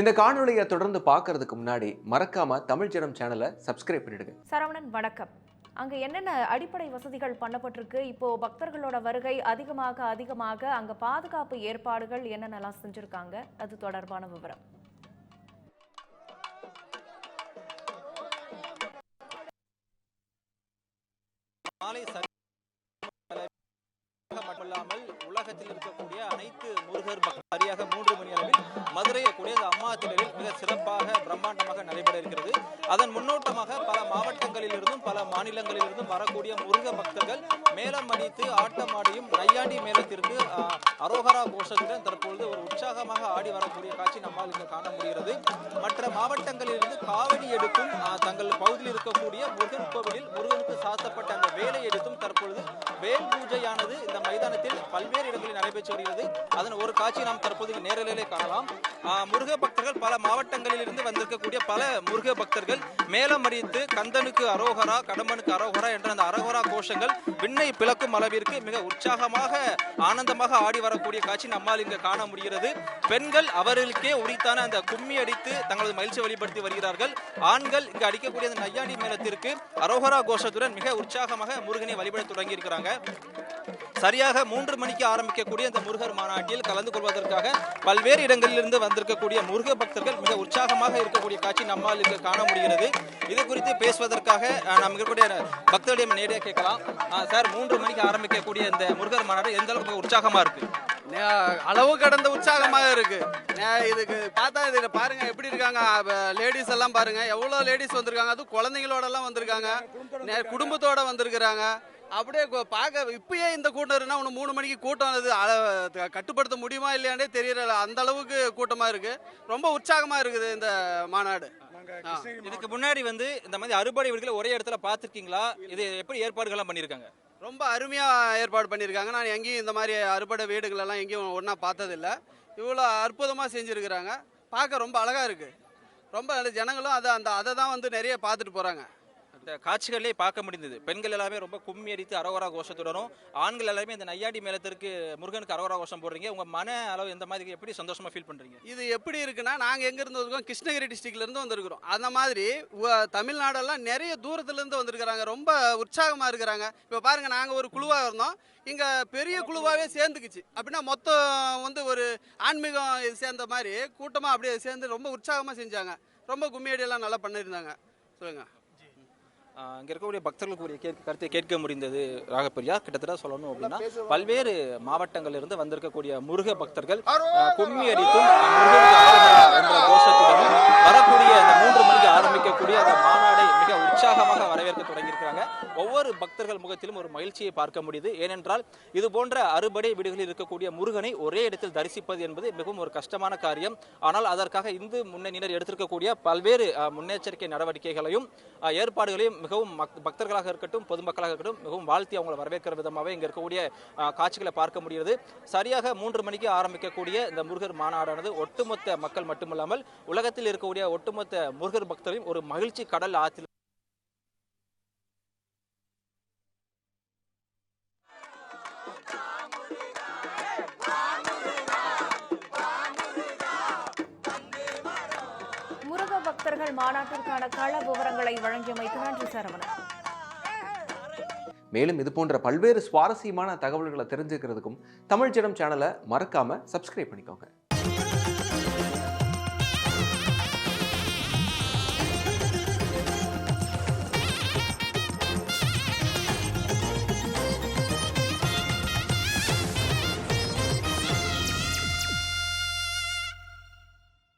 இந்த காணொளியை தொடர்ந்து பார்க்கறதுக்கு முன்னாடி மறக்காம தமிழ் ஜனம் சேனலை சப்ஸ்கிரைப் பண்ணிடுங்க சரவணன் வணக்கம் அங்க என்னென்ன அடிப்படை வசதிகள் பண்ணப்பட்டிருக்கு இப்போ பக்தர்களோட வருகை அதிகமாக அதிகமாக அங்க பாதுகாப்பு ஏற்பாடுகள் என்னென்னலாம் செஞ்சிருக்காங்க அது தொடர்பான விவரம் மாலை சரி மட்டுமல்லாமல் தமிழகத்தில் இருக்கக்கூடிய அனைத்து முருகர் பக்தர் சரியாக மூன்று மணி அளவில் மதுரையை கூடிய அம்மா திடலில் மிக சிறப்பாக பிரம்மாண்டமாக நடைபெற இருக்கிறது. அதன் முன்னோட்டமாக பல மாவட்டங்களில் இருந்தும் பல மாநிலங்களில் இருந்தும் வரக்கூடிய முருக பக்தர்கள் மேலம் அடித்து ஆட்டம் ஆடியும் நையாண்டி மேளத்திற்கு அரோகரா கோஷத்துடன் தற்பொழுது ஒரு உற்சாகமாக ஆடி வரக்கூடிய காட்சி நம்மால் இங்கு காண முடிகிறது. மற்ற மாவட்டங்களில் இருந்து காவடி எடுத்தும் தங்கள் பகுதியில் இருக்கக்கூடிய முருகன் கோவிலில் முருகனுக்கு சாத்தப்பட்ட அந்த வேலை எடுத்தும் தற்பொழுது வேல் பூஜையானது இந்த மைதானத்தில் பல்வேறு இடங்களில் நடைபெற்று வருகிறது. அதன் ஒரு காட்சி நாம் தற்போது நேரலிலே நேரலையிலே காணலாம். முருக பக்தர்கள் பல மாவட்டங்களில் இருந்து வந்திருக்கக்கூடிய பல முருக பக்தர்கள் மேலம் அடித்து கந்தனுக்கு அரோகரா கடம்பனுக்கு அரோகரா என்ற அந்த அரோகரா கோஷங்கள் விண்ணை பிளக்கும் அளவிற்கு மிக உற்சாகமாக ஆனந்தமாக ஆடி வரக்கூடிய காட்சி நம்மால் இங்கு காண முடிகிறது. பெண்கள் அவர்களுக்கே உரித்தான அந்த கும்மி அடித்து தங்களது மகிழ்ச்சி வெளிப்படுத்தி வருகிறார்கள். ஆண்கள் இங்கு அடிக்கக்கூடிய அந்த நையாண்டி மேளத்திற்கு அரோகரா கோஷத்துடன் மிக உற்சாகமாக முருகனை வழிபட தொடங்கி இருக்கிறாங்க சரியாக மூன்று மணிக்கு ஆரம்பிக்கக்கூடிய இந்த முருகர் மாநாட்டில் கலந்து கொள்வதற்காக பல்வேறு இடங்களிலிருந்து வந்திருக்கக்கூடிய முருக பக்தர்கள் மிக உற்சாகமாக இருக்கக்கூடிய காட்சி நம்மால் இங்கு காண முடிகிறது. இது குறித்து பேசுவதற்காக நம்ம இருக்கக்கூடிய பக்தர்களிடம் நேரடியாக கேட்கலாம். சார் மூன்று மணிக்கு ஆரம்பிக்கக்கூடிய இந்த முருகர் மாநாடு எந்த அளவுக்கு உற்சாகமாக இருக்கு? அளவு கடந்த உற்சாகமாக இருக்கு. இதுக்கு பார்த்தா இதில் பாருங்க எப்படி இருக்காங்க லேடிஸ் எல்லாம் பாருங்க. எவ்வளோ லேடிஸ் வந்திருக்காங்க. அதுவும் குழந்தைங்களோட எல்லாம் வந்திருக்காங்க. நே- குடும்பத்தோட வந்திருக்கிறாங்க. அப்படியே பார்க்க இப்பயே இந்த கூட்டம் இருக்குன்னா இன்னும் மூணு மணிக்கு கூட்டம் அது கட்டுப்படுத்த முடியுமா இல்லையாண்டே தெரியல அந்த அளவுக்கு கூட்டமா இருக்கு. ரொம்ப உற்சாகமா இருக்குது இந்த மாநாடு. இதுக்கு முன்னாடி வந்து இந்த மாதிரி அறுபடை வீடுகளை ஒரே இடத்துல பார்த்திருக்கீங்களா? இது எப்படி ஏற்பாடுகள்லாம் பண்ணியிருக்காங்க? ரொம்ப அருமையா ஏற்பாடு பண்ணியிருக்காங்க. நான் எங்கேயும் இந்த மாதிரி அறுபடை வீடுகள் எல்லாம் எங்கேயும் ஒன்றா பார்த்ததில்ல. இவ்வளோ அற்புதமா செஞ்சிருக்கிறாங்க. பார்க்க ரொம்ப அழகா இருக்கு. ரொம்ப ஜனங்களும் அதை அந்த அதை தான் வந்து நிறைய பார்த்துட்டு போறாங்க. இந்த காட்சிகளே பார்க்க முடிந்தது. பெண்கள் எல்லாமே ரொம்ப கும்மி அடித்து அரோகரா கோஷத்துடனும் ஆண்கள் எல்லாமே இந்த நையாடி மேலத்திற்கு முருகனுக்கு அரோகரா கோஷம் போடுறீங்க. உங்க மன அளவு எந்த மாதிரி எப்படி சந்தோஷமா ஃபீல் பண்றீங்க? இது எப்படி இருக்குன்னா நாங்கள் எங்க இருந்து வந்திருக்கோம்? கிருஷ்ணகிரி டிஸ்ட்ரிக்ட்ல இருந்து வந்திருக்கிறோம். அந்த மாதிரி தமிழ்நாடெல்லாம் நிறைய தூரத்துல இருந்து வந்திருக்கிறாங்க. ரொம்ப உற்சாகமா இருக்கிறாங்க. இப்போ பாருங்க நாங்கள் ஒரு குழுவா இருந்தோம். இங்க பெரிய குழுவாவே சேர்ந்துக்குச்சு. அப்படின்னா மொத்தம் வந்து ஒரு ஆன்மீகம் சேர்ந்த மாதிரி கூட்டமா அப்படியே சேர்ந்து ரொம்ப உற்சாகமா செஞ்சாங்க. ரொம்ப கும்மியடியெல்லாம் நல்லா பண்ணியிருந்தாங்க. சொல்லுங்க. இங்க இருக்கக்கூடிய பக்தர்களுக்கு ஒரு கேட்க கருத்தை கேட்க முடிந்தது ராகப்பிரியா. கிட்டத்தட்ட சொல்லணும் அப்படின்னா பல்வேறு மாவட்டங்களில் இருந்து வந்திருக்கக்கூடிய முருக பக்தர்கள் கும்மி அடித்தும் வரக்கூடிய அந்த மூன்று மணிக்கு ஆரம்பிக்கக்கூடிய அந்த உற்சாகமாக தொடங்கியிருக்கிறாங்க. ஒவ்வொரு பக்தர்கள் முகத்திலும் ஒரு மகிழ்ச்சியை பார்க்க முடியுது. ஏனென்றால் இது போன்ற அறுபடை வீடுகளில் இருக்கக்கூடிய முருகனை ஒரே இடத்தில் தரிசிப்பது என்பது மிகவும் ஒரு கஷ்டமான காரியம். ஆனால் அதற்காக இந்து முன்னணியினர் எடுத்திருக்கக்கூடிய பல்வேறு முன்னெச்சரிக்கை நடவடிக்கைகளையும் ஏற்பாடுகளையும் மிகவும் பக்தர்களாக இருக்கட்டும் பொதுமக்களாக இருக்கட்டும் மிகவும் வாழ்த்தி அவங்களை வரவேற்கிற விதமாகவே இங்கே இருக்கக்கூடிய காட்சிகளை பார்க்க முடிகிறது. சரியாக மூன்று மணிக்கு ஆரம்பிக்கக்கூடிய இந்த முருகர் மாநாடானது ஒட்டுமொத்த மக்கள் மட்டுமல்லாமல் உலகத்தில் இருக்கக்கூடிய ஒட்டுமொத்த முருகர் பக்தரையும் ஒரு மகிழ்ச்சி கடல் ஆற்றில் முருக மாநாட்டிற்கான கள விவரங்களை வழங்கியமைக்கு நன்றி சரவணன். மேலும் இது போன்ற பல்வேறு சுவாரஸ்யமான தகவல்களை தெரிஞ்சுக்கிறதுக்கும் தமிழ் ஜனம் சேனலை மறக்காம சப்ஸ்கிரைப் பண்ணிக்கோங்க.